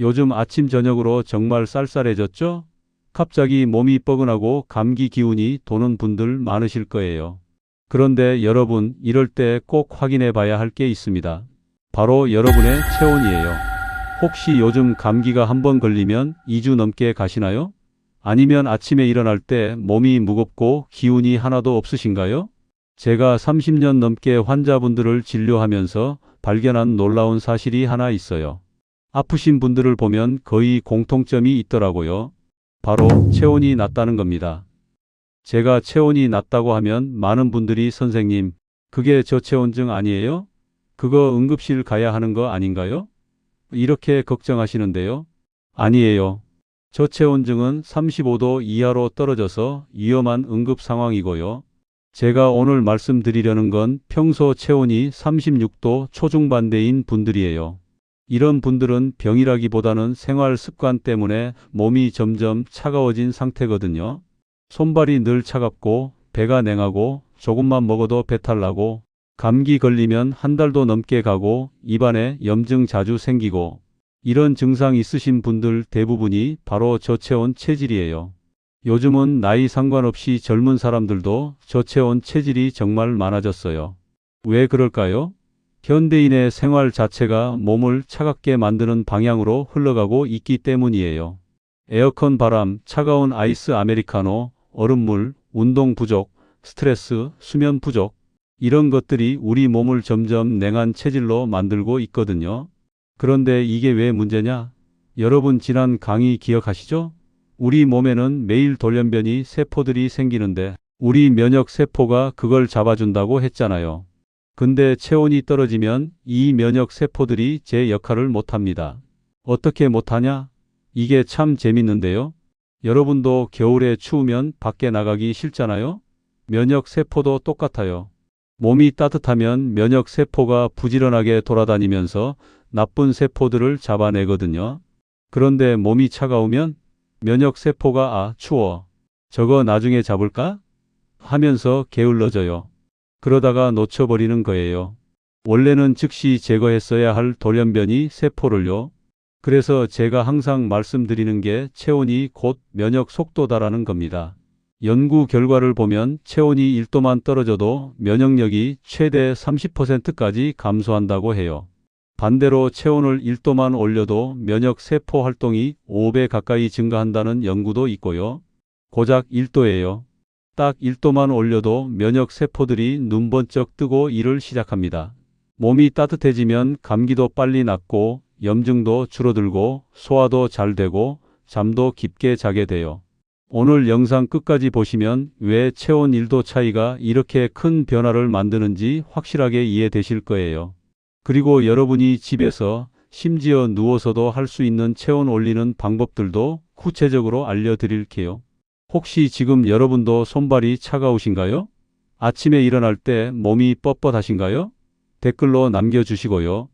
요즘 아침 저녁으로 정말 쌀쌀해졌죠? 갑자기 몸이 뻐근하고 감기 기운이 도는 분들 많으실 거예요. 그런데 여러분, 이럴 때 꼭 확인해 봐야 할 게 있습니다. 바로 여러분의 체온이에요. 혹시 요즘 감기가 한번 걸리면 2주 넘게 가시나요? 아니면 아침에 일어날 때 몸이 무겁고 기운이 하나도 없으신가요? 제가 30년 넘게 환자분들을 진료하면서 발견한 놀라운 사실이 하나 있어요. 아프신 분들을 보면 거의 공통점이 있더라고요. 바로 체온이 낮다는 겁니다. 제가 체온이 낮다고 하면 많은 분들이 선생님, 그게 저체온증 아니에요? 그거 응급실 가야 하는 거 아닌가요? 이렇게 걱정하시는데요. 아니에요. 저체온증은 35도 이하로 떨어져서 위험한 응급 상황이고요. 제가 오늘 말씀드리려는 건 평소 체온이 36도 초중반대인 분들이에요. 이런 분들은 병이라기보다는 생활 습관 때문에 몸이 점점 차가워진 상태거든요. 손발이 늘 차갑고 배가 냉하고 조금만 먹어도 배탈 나고 감기 걸리면 한 달도 넘게 가고 입안에 염증 자주 생기고 이런 증상 있으신 분들 대부분이 바로 저체온 체질이에요. 요즘은 나이 상관없이 젊은 사람들도 저체온 체질이 정말 많아졌어요. 왜 그럴까요? 현대인의 생활 자체가 몸을 차갑게 만드는 방향으로 흘러가고 있기 때문이에요. 에어컨 바람, 차가운 아이스 아메리카노, 얼음물, 운동 부족, 스트레스, 수면 부족, 이런 것들이 우리 몸을 점점 냉한 체질로 만들고 있거든요. 그런데 이게 왜 문제냐? 여러분 지난 강의 기억하시죠? 우리 몸에는 매일 돌연변이 세포들이 생기는데 우리 면역 세포가 그걸 잡아준다고 했잖아요. 근데 체온이 떨어지면 이 면역 세포들이 제 역할을 못합니다. 어떻게 못하냐? 이게 참 재밌는데요. 여러분도 겨울에 추우면 밖에 나가기 싫잖아요? 면역 세포도 똑같아요. 몸이 따뜻하면 면역 세포가 부지런하게 돌아다니면서 나쁜 세포들을 잡아내거든요. 그런데 몸이 차가우면 면역 세포가 아, 추워. 저거 나중에 잡을까? 하면서 게을러져요. 그러다가 놓쳐버리는 거예요. 원래는 즉시 제거했어야 할 돌연변이 세포를요. 그래서 제가 항상 말씀드리는 게 체온이 곧 면역 속도다라는 겁니다. 연구 결과를 보면 체온이 1도만 떨어져도 면역력이 최대 30%까지 감소한다고 해요. 반대로 체온을 1도만 올려도 면역 세포 활동이 5배 가까이 증가한다는 연구도 있고요. 고작 1도예요. 딱 1도만 올려도 면역 세포들이 눈 번쩍 뜨고 일을 시작합니다. 몸이 따뜻해지면 감기도 빨리 낫고 염증도 줄어들고 소화도 잘 되고 잠도 깊게 자게 돼요. 오늘 영상 끝까지 보시면 왜 체온 1도 차이가 이렇게 큰 변화를 만드는지 확실하게 이해되실 거예요. 그리고 여러분이 집에서 심지어 누워서도 할 수 있는 체온 올리는 방법들도 구체적으로 알려드릴게요. 혹시 지금 여러분도 손발이 차가우신가요? 아침에 일어날 때 몸이 뻣뻣하신가요? 댓글로 남겨주시고요.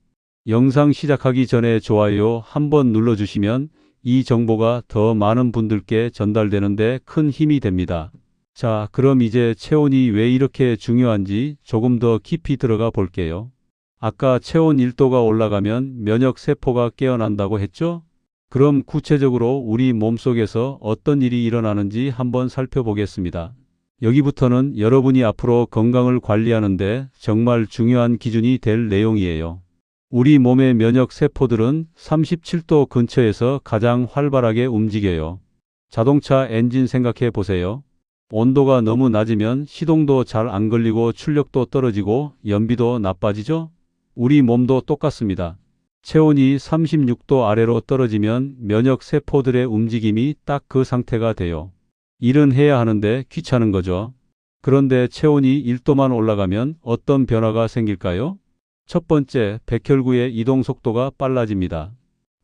영상 시작하기 전에 좋아요 한번 눌러주시면 이 정보가 더 많은 분들께 전달되는데 큰 힘이 됩니다. 자, 그럼 이제 체온이 왜 이렇게 중요한지 조금 더 깊이 들어가 볼게요. 아까 체온 1도가 올라가면 면역 세포가 깨어난다고 했죠? 그럼 구체적으로 우리 몸속에서 어떤 일이 일어나는지 한번 살펴보겠습니다. 여기부터는 여러분이 앞으로 건강을 관리하는데 정말 중요한 기준이 될 내용이에요. 우리 몸의 면역 세포들은 37도 근처에서 가장 활발하게 움직여요. 자동차 엔진 생각해 보세요. 온도가 너무 낮으면 시동도 잘 안 걸리고 출력도 떨어지고 연비도 나빠지죠? 우리 몸도 똑같습니다. 체온이 36도 아래로 떨어지면 면역 세포들의 움직임이 딱 그 상태가 돼요. 일은 해야 하는데 귀찮은 거죠. 그런데 체온이 1도만 올라가면 어떤 변화가 생길까요? 첫 번째, 백혈구의 이동 속도가 빨라집니다.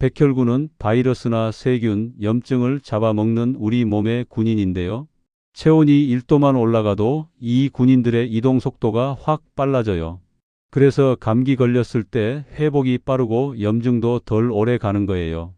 백혈구는 바이러스나 세균, 염증을 잡아먹는 우리 몸의 군인인데요. 체온이 1도만 올라가도 이 군인들의 이동 속도가 확 빨라져요. 그래서 감기 걸렸을 때 회복이 빠르고 염증도 덜 오래 가는 거예요.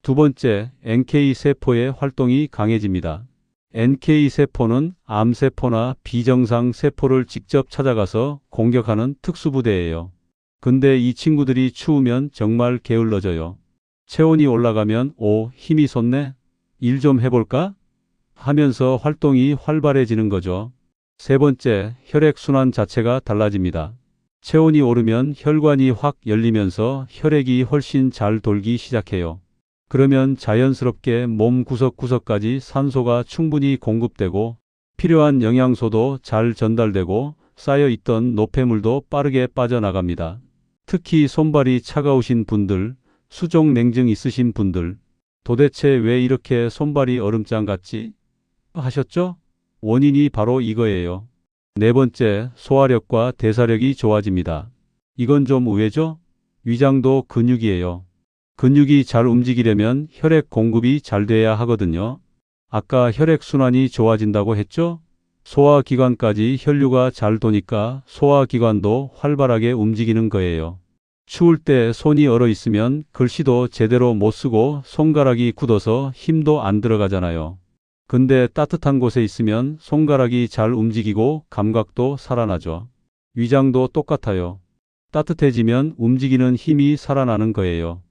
두 번째, NK 세포의 활동이 강해집니다. NK 세포는 암세포나 비정상 세포를 직접 찾아가서 공격하는 특수부대예요. 근데 이 친구들이 추우면 정말 게을러져요. 체온이 올라가면 오, 힘이 솟네. 일 좀 해볼까? 하면서 활동이 활발해지는 거죠. 세 번째, 혈액순환 자체가 달라집니다. 체온이 오르면 혈관이 확 열리면서 혈액이 훨씬 잘 돌기 시작해요. 그러면 자연스럽게 몸 구석구석까지 산소가 충분히 공급되고 필요한 영양소도 잘 전달되고 쌓여있던 노폐물도 빠르게 빠져나갑니다. 특히 손발이 차가우신 분들, 수족 냉증 있으신 분들, 도대체 왜 이렇게 손발이 얼음장 같지? 하셨죠? 원인이 바로 이거예요. 네 번째, 소화력과 대사력이 좋아집니다. 이건 좀 의외죠? 위장도 근육이에요. 근육이 잘 움직이려면 혈액 공급이 잘 돼야 하거든요. 아까 혈액순환이 좋아진다고 했죠? 소화기관까지 혈류가 잘 도니까 소화기관도 활발하게 움직이는 거예요. 추울 때 손이 얼어 있으면 글씨도 제대로 못 쓰고 손가락이 굳어서 힘도 안 들어가잖아요. 근데 따뜻한 곳에 있으면 손가락이 잘 움직이고 감각도 살아나죠. 위장도 똑같아요. 따뜻해지면 움직이는 힘이 살아나는 거예요.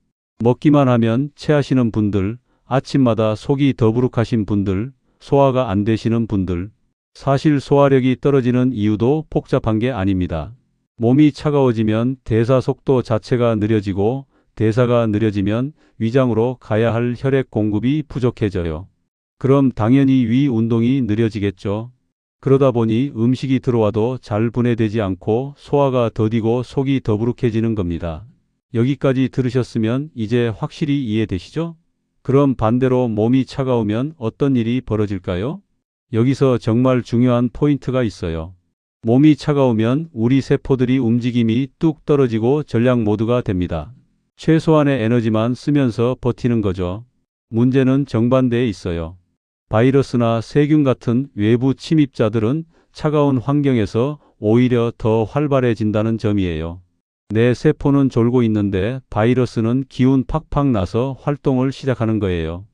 먹기만 하면 체하시는 분들, 아침마다 속이 더부룩하신 분들, 소화가 안 되시는 분들, 사실 소화력이 떨어지는 이유도 복잡한 게 아닙니다. 몸이 차가워지면 대사 속도 자체가 느려지고 대사가 느려지면 위장으로 가야 할 혈액 공급이 부족해져요. 그럼 당연히 위 운동이 느려지겠죠. 그러다 보니 음식이 들어와도 잘 분해되지 않고 소화가 더디고 속이 더부룩해지는 겁니다. 여기까지 들으셨으면 이제 확실히 이해되시죠? 그럼 반대로 몸이 차가우면 어떤 일이 벌어질까요? 여기서 정말 중요한 포인트가 있어요. 몸이 차가우면 우리 세포들이 움직임이 뚝 떨어지고 전략 모드가 됩니다. 최소한의 에너지만 쓰면서 버티는 거죠. 문제는 정반대에 있어요. 바이러스나 세균 같은 외부 침입자들은 차가운 환경에서 오히려 더 활발해진다는 점이에요. 내 세포는 졸고 있는데 바이러스는 기운 팍팍 나서 활동을 시작하는 거예요.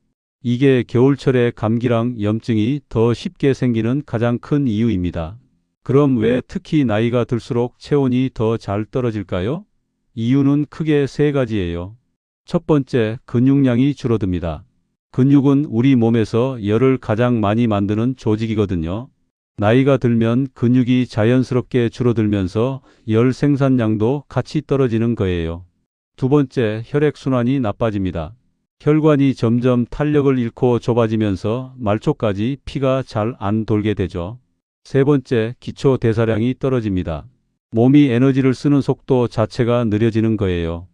이게 겨울철에 감기랑 염증이 더 쉽게 생기는 가장 큰 이유입니다. 그럼 왜 특히 나이가 들수록 체온이 더 잘 떨어질까요? 이유는 크게 세 가지예요. 첫 번째, 근육량이 줄어듭니다. 근육은 우리 몸에서 열을 가장 많이 만드는 조직이거든요. 나이가 들면 근육이 자연스럽게 줄어들면서 열 생산량도 같이 떨어지는 거예요. 두 번째, 혈액순환이 나빠집니다. 혈관이 점점 탄력을 잃고 좁아지면서 말초까지 피가 잘 안 돌게 되죠. 세 번째, 기초 대사량이 떨어집니다. 몸이 에너지를 쓰는 속도 자체가 느려지는 거예요.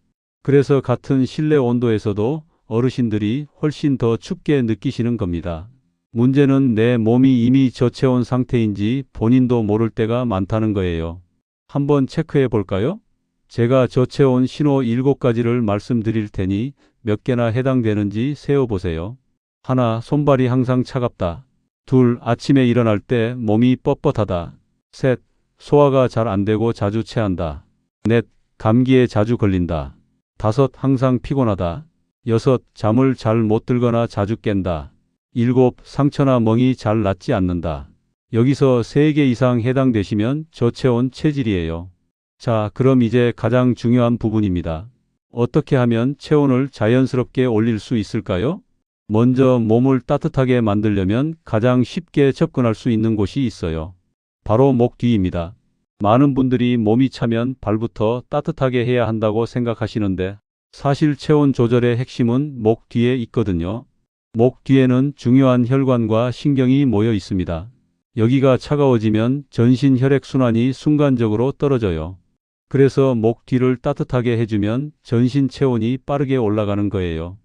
그래서 같은 실내 온도에서도 어르신들이 훨씬 더 춥게 느끼시는 겁니다. 문제는 내 몸이 이미 저체온 상태인지 본인도 모를 때가 많다는 거예요. 한번 체크해 볼까요? 제가 저체온 신호 7가지를 말씀드릴 테니 몇 개나 해당되는지 세어보세요. 하나, 손발이 항상 차갑다. 둘, 아침에 일어날 때 몸이 뻣뻣하다. 셋, 소화가 잘 안 되고 자주 체한다. 넷, 감기에 자주 걸린다. 다섯, 항상 피곤하다. 여섯, 잠을 잘 못 들거나 자주 깬다. 일곱, 상처나 멍이 잘 낫지 않는다. 여기서 3개 이상 해당되시면 저체온 체질이에요. 자, 그럼 이제 가장 중요한 부분입니다. 어떻게 하면 체온을 자연스럽게 올릴 수 있을까요? 먼저 몸을 따뜻하게 만들려면 가장 쉽게 접근할 수 있는 곳이 있어요. 바로 목 뒤입니다. 많은 분들이 몸이 차면 발부터 따뜻하게 해야 한다고 생각하시는데 사실 체온 조절의 핵심은 목 뒤에 있거든요. 목 뒤에는 중요한 혈관과 신경이 모여 있습니다. 여기가 차가워지면 전신 혈액 순환이 순간적으로 떨어져요. 그래서 목 뒤를 따뜻하게 해주면 전신 체온이 빠르게 올라가는 거예요.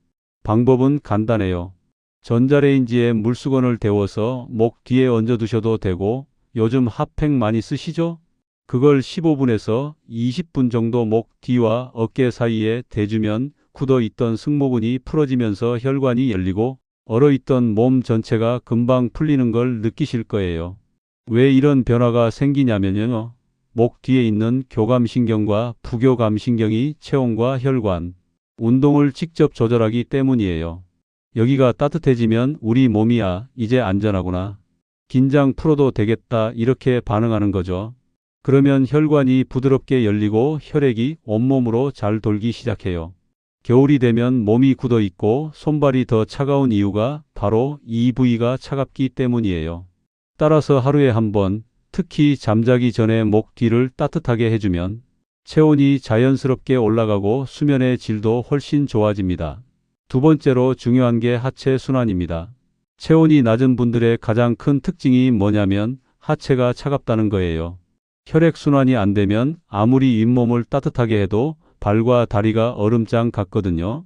방법은 간단해요. 전자레인지에 물수건을 데워서 목 뒤에 얹어두셔도 되고 요즘 핫팩 많이 쓰시죠? 그걸 15분에서 20분 정도 목 뒤와 어깨 사이에 대주면 굳어 있던 승모근이 풀어지면서 혈관이 열리고 얼어 있던 몸 전체가 금방 풀리는 걸 느끼실 거예요. 왜 이런 변화가 생기냐면요. 목 뒤에 있는 교감신경과 부교감신경이 체온과 혈관, 운동을 직접 조절하기 때문이에요. 여기가 따뜻해지면 우리 몸이야 이제 안전하구나. 긴장 풀어도 되겠다 이렇게 반응하는 거죠. 그러면 혈관이 부드럽게 열리고 혈액이 온몸으로 잘 돌기 시작해요. 겨울이 되면 몸이 굳어 있고 손발이 더 차가운 이유가 바로 이 부위가 차갑기 때문이에요. 따라서 하루에 한 번, 특히 잠자기 전에 목 뒤를 따뜻하게 해주면 체온이 자연스럽게 올라가고 수면의 질도 훨씬 좋아집니다. 두 번째로 중요한 게 하체 순환입니다. 체온이 낮은 분들의 가장 큰 특징이 뭐냐면 하체가 차갑다는 거예요. 혈액 순환이 안 되면 아무리 잇몸을 따뜻하게 해도 발과 다리가 얼음장 같거든요.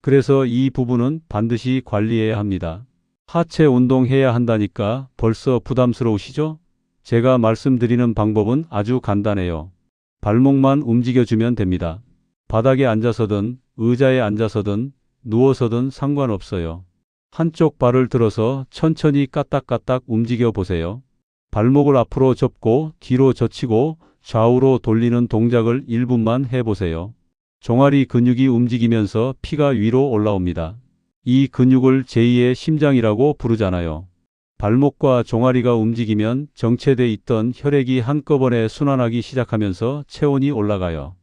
그래서 이 부분은 반드시 관리해야 합니다. 하체 운동해야 한다니까 벌써 부담스러우시죠? 제가 말씀드리는 방법은 아주 간단해요. 발목만 움직여주면 됩니다. 바닥에 앉아서든 의자에 앉아서든 누워서든 상관없어요. 한쪽 발을 들어서 천천히 까딱까딱 움직여 보세요. 발목을 앞으로 접고 뒤로 젖히고 좌우로 돌리는 동작을 1분만 해보세요. 종아리 근육이 움직이면서 피가 위로 올라옵니다. 이 근육을 제2의 심장이라고 부르잖아요. 발목과 종아리가 움직이면 정체돼 있던 혈액이 한꺼번에 순환하기 시작하면서 체온이 올라가요.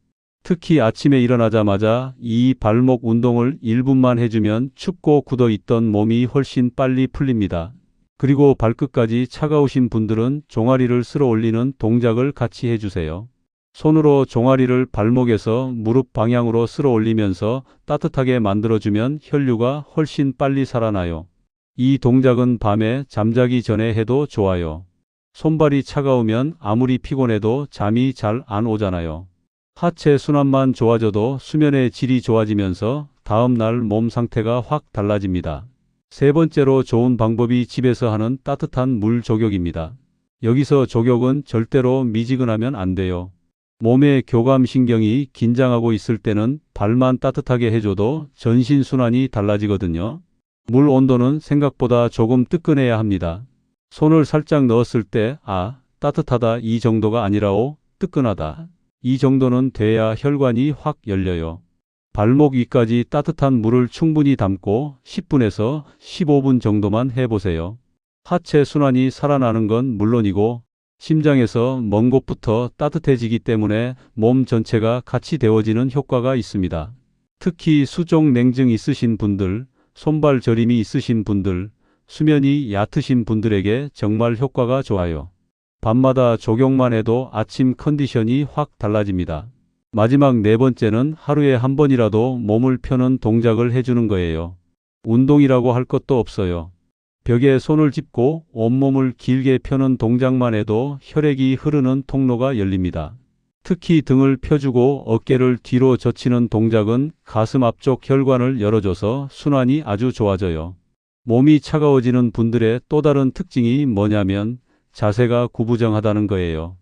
특히 아침에 일어나자마자 이 발목 운동을 1분만 해주면 춥고 굳어 있던 몸이 훨씬 빨리 풀립니다. 그리고 발끝까지 차가우신 분들은 종아리를 쓸어 올리는 동작을 같이 해주세요. 손으로 종아리를 발목에서 무릎 방향으로 쓸어 올리면서 따뜻하게 만들어주면 혈류가 훨씬 빨리 살아나요. 이 동작은 밤에 잠자기 전에 해도 좋아요. 손발이 차가우면 아무리 피곤해도 잠이 잘 안 오잖아요. 하체 순환만 좋아져도 수면의 질이 좋아지면서 다음날 몸 상태가 확 달라집니다. 세 번째로 좋은 방법이 집에서 하는 따뜻한 물 조격입니다. 여기서 조격은 절대로 미지근하면 안 돼요. 몸의 교감신경이 긴장하고 있을 때는 발만 따뜻하게 해줘도 전신순환이 달라지거든요. 물 온도는 생각보다 조금 뜨끈해야 합니다. 손을 살짝 넣었을 때, 아, 따뜻하다 이 정도가 아니라 오, 뜨끈하다. 이 정도는 돼야 혈관이 확 열려요. 발목 위까지 따뜻한 물을 충분히 담고 10분에서 15분 정도만 해보세요. 하체 순환이 살아나는 건 물론이고 심장에서 먼 곳부터 따뜻해지기 때문에 몸 전체가 같이 데워지는 효과가 있습니다. 특히 수족 냉증 있으신 분들, 손발 저림이 있으신 분들, 수면이 얕으신 분들에게 정말 효과가 좋아요. 밤마다 조경만 해도 아침 컨디션이 확 달라집니다. 마지막 네 번째는 하루에 한 번이라도 몸을 펴는 동작을 해주는 거예요. 운동이라고 할 것도 없어요. 벽에 손을 짚고 온몸을 길게 펴는 동작만 해도 혈액이 흐르는 통로가 열립니다. 특히 등을 펴주고 어깨를 뒤로 젖히는 동작은 가슴 앞쪽 혈관을 열어줘서 순환이 아주 좋아져요. 몸이 차가워지는 분들의 또 다른 특징이 뭐냐면 자세가 구부정하다는 거예요.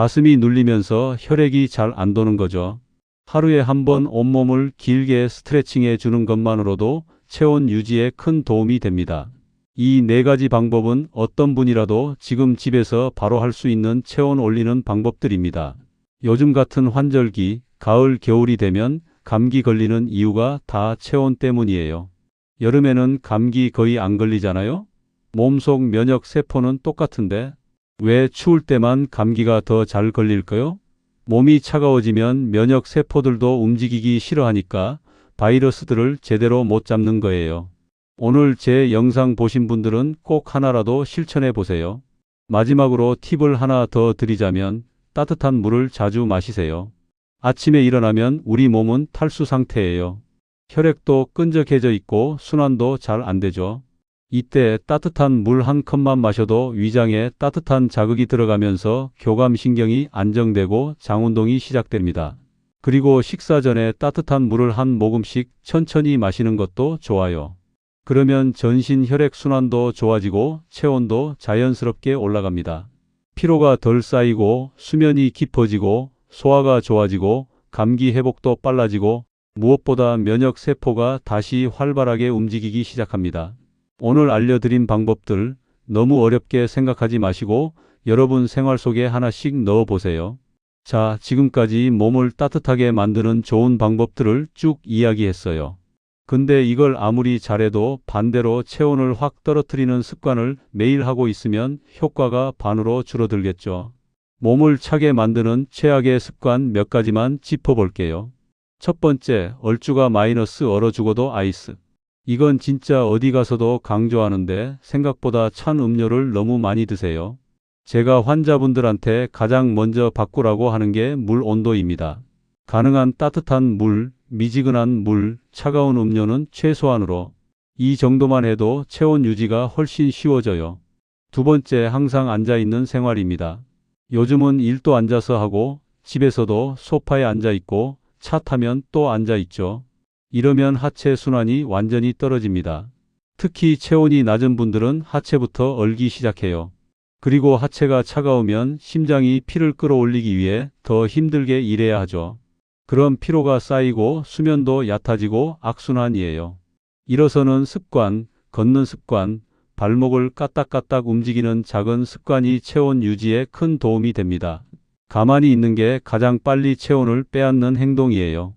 가슴이 눌리면서 혈액이 잘 안 도는 거죠. 하루에 한 번 온몸을 길게 스트레칭해 주는 것만으로도 체온 유지에 큰 도움이 됩니다. 이 네 가지 방법은 어떤 분이라도 지금 집에서 바로 할 수 있는 체온 올리는 방법들입니다. 요즘 같은 환절기, 가을, 겨울이 되면 감기 걸리는 이유가 다 체온 때문이에요. 여름에는 감기 거의 안 걸리잖아요? 몸속 면역 세포는 똑같은데 왜 추울 때만 감기가 더 잘 걸릴까요? 몸이 차가워지면 면역 세포들도 움직이기 싫어하니까 바이러스들을 제대로 못 잡는 거예요. 오늘 제 영상 보신 분들은 꼭 하나라도 실천해 보세요. 마지막으로 팁을 하나 더 드리자면 따뜻한 물을 자주 마시세요. 아침에 일어나면 우리 몸은 탈수 상태예요. 혈액도 끈적해져 있고 순환도 잘 안 되죠. 이때 따뜻한 물 한 컵만 마셔도 위장에 따뜻한 자극이 들어가면서 교감신경이 안정되고 장운동이 시작됩니다. 그리고 식사 전에 따뜻한 물을 한 모금씩 천천히 마시는 것도 좋아요. 그러면 전신 혈액 순환도 좋아지고 체온도 자연스럽게 올라갑니다. 피로가 덜 쌓이고 수면이 깊어지고 소화가 좋아지고 감기 회복도 빨라지고 무엇보다 면역 세포가 다시 활발하게 움직이기 시작합니다. 오늘 알려드린 방법들 너무 어렵게 생각하지 마시고 여러분 생활 속에 하나씩 넣어 보세요. 자, 지금까지 몸을 따뜻하게 만드는 좋은 방법들을 쭉 이야기했어요. 근데 이걸 아무리 잘해도 반대로 체온을 확 떨어뜨리는 습관을 매일 하고 있으면 효과가 반으로 줄어들겠죠. 몸을 차게 만드는 최악의 습관 몇 가지만 짚어볼게요. 첫 번째, 얼주가 마이너스 얼어 죽어도 아이스. 이건 진짜 어디 가서도 강조하는데 생각보다 찬 음료를 너무 많이 드세요. 제가 환자분들한테 가장 먼저 바꾸라고 하는 게 물 온도입니다. 가능한 따뜻한 물, 미지근한 물, 차가운 음료는 최소한으로 이 정도만 해도 체온 유지가 훨씬 쉬워져요. 두 번째, 항상 앉아 있는 생활입니다. 요즘은 일도 앉아서 하고 집에서도 소파에 앉아 있고 차 타면 또 앉아 있죠. 이러면 하체 순환이 완전히 떨어집니다. 특히 체온이 낮은 분들은 하체부터 얼기 시작해요. 그리고 하체가 차가우면 심장이 피를 끌어올리기 위해 더 힘들게 일해야 하죠. 그럼 피로가 쌓이고 수면도 얕아지고 악순환이에요. 일어서는 습관, 걷는 습관, 발목을 까딱까딱 움직이는 작은 습관이 체온 유지에 큰 도움이 됩니다. 가만히 있는 게 가장 빨리 체온을 빼앗는 행동이에요.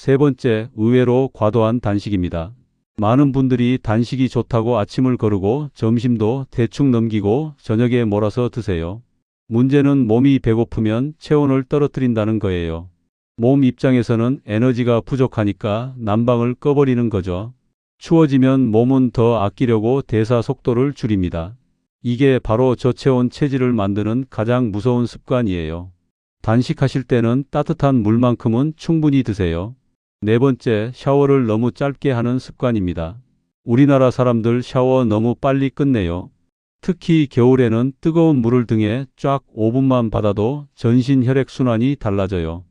세 번째, 의외로 과도한 단식입니다. 많은 분들이 단식이 좋다고 아침을 거르고 점심도 대충 넘기고 저녁에 몰아서 드세요. 문제는 몸이 배고프면 체온을 떨어뜨린다는 거예요. 몸 입장에서는 에너지가 부족하니까 난방을 꺼버리는 거죠. 추워지면 몸은 더 아끼려고 대사 속도를 줄입니다. 이게 바로 저체온 체질을 만드는 가장 무서운 습관이에요. 단식하실 때는 따뜻한 물만큼은 충분히 드세요. 네 번째, 샤워를 너무 짧게 하는 습관입니다. 우리나라 사람들 샤워 너무 빨리 끝내요. 특히 겨울에는 뜨거운 물을 등에 쫙 5분만 받아도 전신 혈액순환이 달라져요.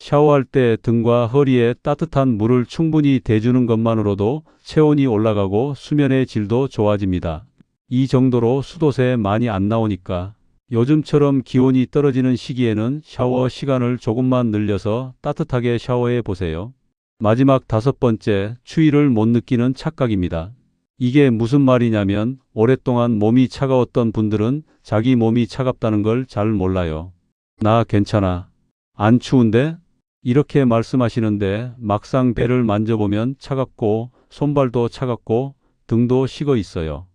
샤워할 때 등과 허리에 따뜻한 물을 충분히 대주는 것만으로도 체온이 올라가고 수면의 질도 좋아집니다. 이 정도로 수도새 많이 안 나오니까 요즘처럼 기온이 떨어지는 시기에는 샤워 시간을 조금만 늘려서 따뜻하게 샤워해 보세요. 마지막 다섯 번째, 추위를 못 느끼는 착각입니다. 이게 무슨 말이냐면 오랫동안 몸이 차가웠던 분들은 자기 몸이 차갑다는 걸 잘 몰라요. 나 괜찮아. 안 추운데? 이렇게 말씀하시는데 막상 배를 만져보면 차갑고 손발도 차갑고 등도 식어 있어요.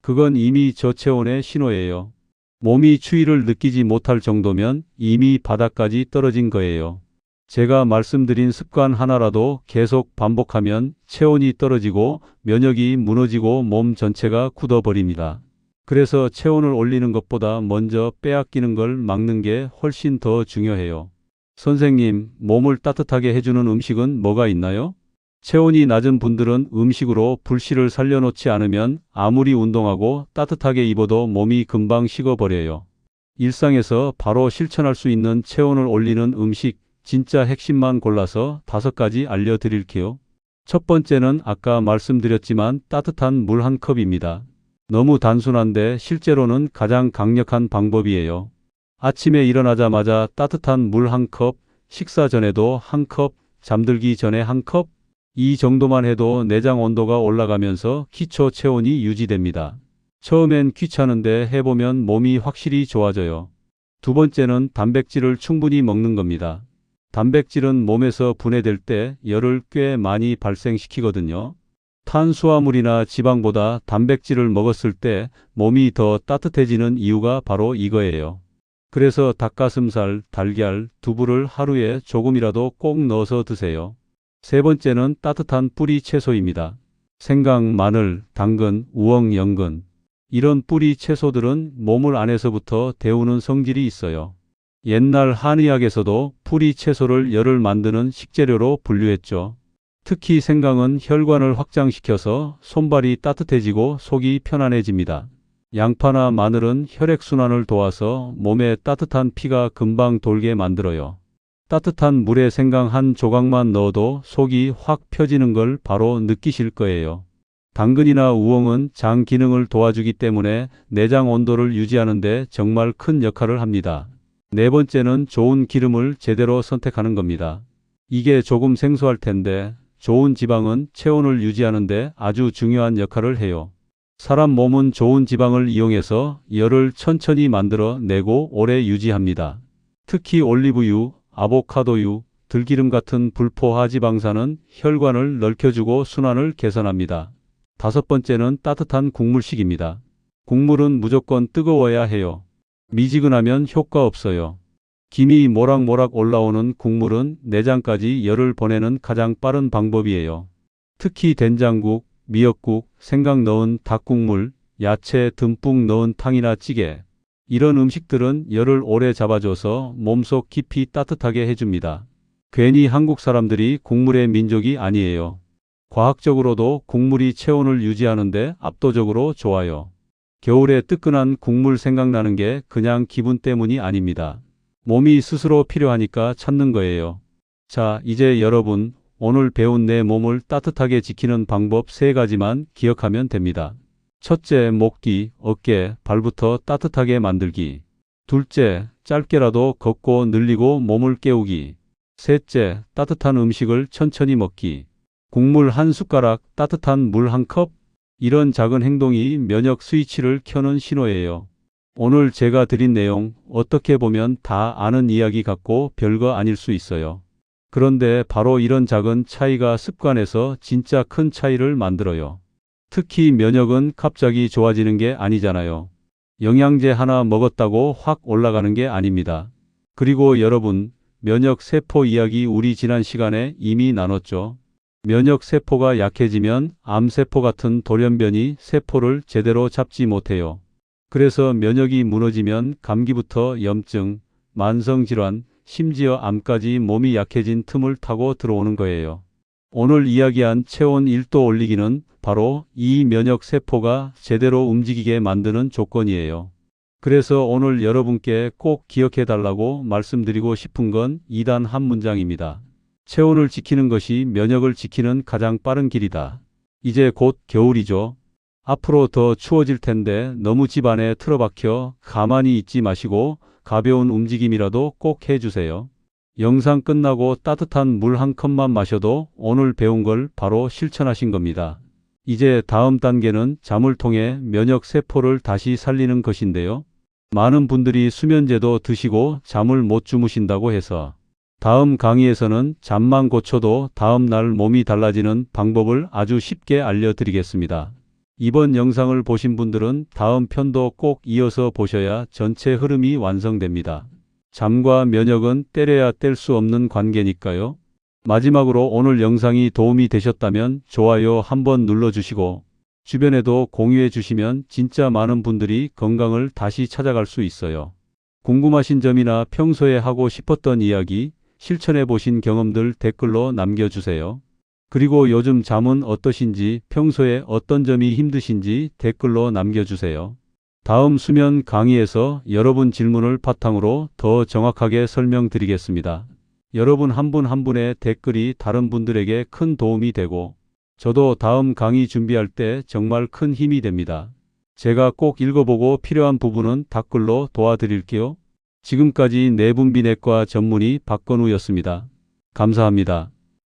그건 이미 저체온의 신호예요. 몸이 추위를 느끼지 못할 정도면 이미 바닥까지 떨어진 거예요. 제가 말씀드린 습관 하나라도 계속 반복하면 체온이 떨어지고 면역이 무너지고 몸 전체가 굳어버립니다. 그래서 체온을 올리는 것보다 먼저 빼앗기는 걸 막는 게 훨씬 더 중요해요. 선생님, 몸을 따뜻하게 해주는 음식은 뭐가 있나요? 체온이 낮은 분들은 음식으로 불씨를 살려놓지 않으면 아무리 운동하고 따뜻하게 입어도 몸이 금방 식어버려요. 일상에서 바로 실천할 수 있는 체온을 올리는 음식, 진짜 핵심만 골라서 다섯 가지 알려드릴게요. 첫 번째는 아까 말씀드렸지만 따뜻한 물 한 컵입니다. 너무 단순한데 실제로는 가장 강력한 방법이에요. 아침에 일어나자마자 따뜻한 물 한 컵, 식사 전에도 한 컵, 잠들기 전에 한 컵, 이 정도만 해도 내장 온도가 올라가면서 기초 체온이 유지됩니다. 처음엔 귀찮은데 해보면 몸이 확실히 좋아져요. 두 번째는 단백질을 충분히 먹는 겁니다. 단백질은 몸에서 분해될 때 열을 꽤 많이 발생시키거든요. 탄수화물이나 지방보다 단백질을 먹었을 때 몸이 더 따뜻해지는 이유가 바로 이거예요. 그래서 닭가슴살, 달걀, 두부를 하루에 조금이라도 꼭 넣어서 드세요. 세 번째는 따뜻한 뿌리 채소입니다. 생강, 마늘, 당근, 우엉, 연근. 이런 뿌리 채소들은 몸을 안에서부터 데우는 성질이 있어요. 옛날 한의학에서도 뿌리 채소를 열을 만드는 식재료로 분류했죠. 특히 생강은 혈관을 확장시켜서 손발이 따뜻해지고 속이 편안해집니다. 양파나 마늘은 혈액순환을 도와서 몸에 따뜻한 피가 금방 돌게 만들어요. 따뜻한 물에 생강 한 조각만 넣어도 속이 확 펴지는 걸 바로 느끼실 거예요. 당근이나 우엉은 장 기능을 도와주기 때문에 내장 온도를 유지하는 데 정말 큰 역할을 합니다. 네 번째는 좋은 기름을 제대로 선택하는 겁니다. 이게 조금 생소할 텐데 좋은 지방은 체온을 유지하는데 아주 중요한 역할을 해요. 사람 몸은 좋은 지방을 이용해서 열을 천천히 만들어 내고 오래 유지합니다. 특히 올리브유, 아보카도유, 들기름 같은 불포화 지방산은 혈관을 넓혀주고 순환을 개선합니다. 다섯 번째는 따뜻한 국물식입니다. 국물은 무조건 뜨거워야 해요. 미지근하면 효과 없어요. 김이 모락모락 올라오는 국물은 내장까지 열을 보내는 가장 빠른 방법이에요. 특히 된장국, 미역국, 생강 넣은 닭국물, 야채 듬뿍 넣은 탕이나 찌개. 이런 음식들은 열을 오래 잡아줘서 몸속 깊이 따뜻하게 해줍니다. 괜히 한국 사람들이 국물의 민족이 아니에요. 과학적으로도 국물이 체온을 유지하는데 압도적으로 좋아요. 겨울에 뜨끈한 국물 생각나는 게 그냥 기분 때문이 아닙니다. 몸이 스스로 필요하니까 찾는 거예요. 자, 이제 여러분, 오늘 배운 내 몸을 따뜻하게 지키는 방법 세 가지만 기억하면 됩니다. 첫째, 목 뒤, 어깨, 발부터 따뜻하게 만들기. 둘째, 짧게라도 걷고 늘리고 몸을 깨우기. 셋째, 따뜻한 음식을 천천히 먹기. 국물 한 숟가락, 따뜻한 물 한 컵. 이런 작은 행동이 면역 스위치를 켜는 신호예요. 오늘 제가 드린 내용 어떻게 보면 다 아는 이야기 같고 별거 아닐 수 있어요. 그런데 바로 이런 작은 차이가 습관에서 진짜 큰 차이를 만들어요. 특히 면역은 갑자기 좋아지는 게 아니잖아요. 영양제 하나 먹었다고 확 올라가는 게 아닙니다. 그리고 여러분, 면역 세포 이야기 우리 지난 시간에 이미 나눴죠. 면역 세포가 약해지면 암세포 같은 돌연변이 세포를 제대로 잡지 못해요. 그래서 면역이 무너지면 감기부터 염증, 만성질환, 심지어 암까지 몸이 약해진 틈을 타고 들어오는 거예요. 오늘 이야기한 체온 1도 올리기는 바로 이 면역 세포가 제대로 움직이게 만드는 조건이에요. 그래서 오늘 여러분께 꼭 기억해 달라고 말씀드리고 싶은 건 2단 한 문장입니다. 체온을 지키는 것이 면역을 지키는 가장 빠른 길이다. 이제 곧 겨울이죠. 앞으로 더 추워질 텐데 너무 집 안에 틀어박혀 가만히 있지 마시고 가벼운 움직임이라도 꼭 해주세요. 영상 끝나고 따뜻한 물 한 컵만 마셔도 오늘 배운 걸 바로 실천하신 겁니다. 이제 다음 단계는 잠을 통해 면역 세포를 다시 살리는 것인데요. 많은 분들이 수면제도 드시고 잠을 못 주무신다고 해서 다음 강의에서는 잠만 고쳐도 다음 날 몸이 달라지는 방법을 아주 쉽게 알려드리겠습니다. 이번 영상을 보신 분들은 다음 편도 꼭 이어서 보셔야 전체 흐름이 완성됩니다. 잠과 면역은 때려야 뗄 수 없는 관계니까요. 마지막으로 오늘 영상이 도움이 되셨다면 좋아요 한번 눌러주시고 주변에도 공유해 주시면 진짜 많은 분들이 건강을 다시 찾아갈 수 있어요. 궁금하신 점이나 평소에 하고 싶었던 이야기, 실천해 보신 경험들 댓글로 남겨주세요. 그리고 요즘 잠은 어떠신지 평소에 어떤 점이 힘드신지 댓글로 남겨주세요. 다음 수면 강의에서 여러분 질문을 바탕으로 더 정확하게 설명드리겠습니다. 여러분 한 분한 분의 댓글이 다른 분들에게 큰 도움이 되고 저도 다음 강의 준비할 때 정말 큰 힘이 됩니다. 제가 꼭 읽어보고 필요한 부분은 댓글로 도와드릴게요. 지금까지 내분비내과 전문의 박건우였습니다. 감사합니다.